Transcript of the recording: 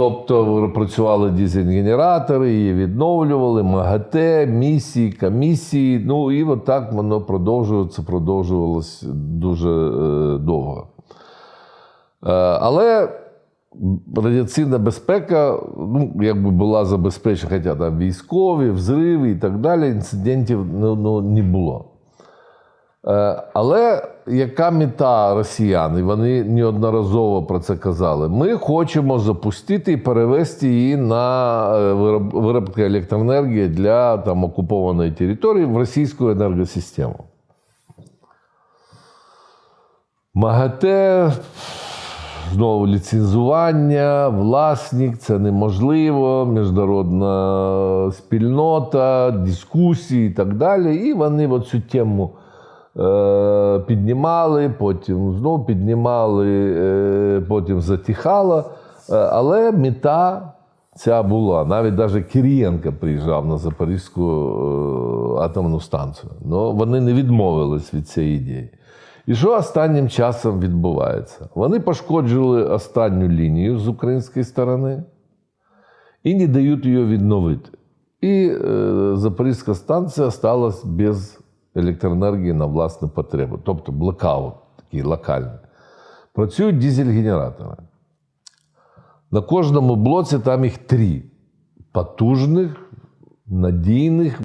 Тобто працювали дизель-генератори, її відновлювали, МАГАТЕ, місії, комісії. Ну і от так воно продовжується, продовжувалось дуже е, довго. Е, але радіаційна безпека, ну, якби була забезпечена, хоча там військові, взриви і так далі, інцидентів ну, ну, не було. Е, Але яка мета росіян? І вони неодноразово про це казали. Ми хочемо запустити і перевести її на е, вироб- виробку електроенергії для там, окупованої території в російську енергосистему. МАГАТЕ, знову ліцензування, власник, це неможливо, міжнародна спільнота, дискусії і так далі. І вони цю тему піднімали, потім знову піднімали, е, потім затихало. Е, але мета ця була. Навіть навіть Кирієнко приїжджав на Запорізьку е, атомну станцію. Ну, вони не відмовились від цієї ідеї. І що останнім часом відбувається? Вони пошкоджили останню лінію з української сторони і не дають її відновити. І е, Запорізька станція сталася без електроенергії на власну потребу, тобто блокаут такий локальний. Працюють дизель-генератори. На кожному блоці там їх три потужних, надійних,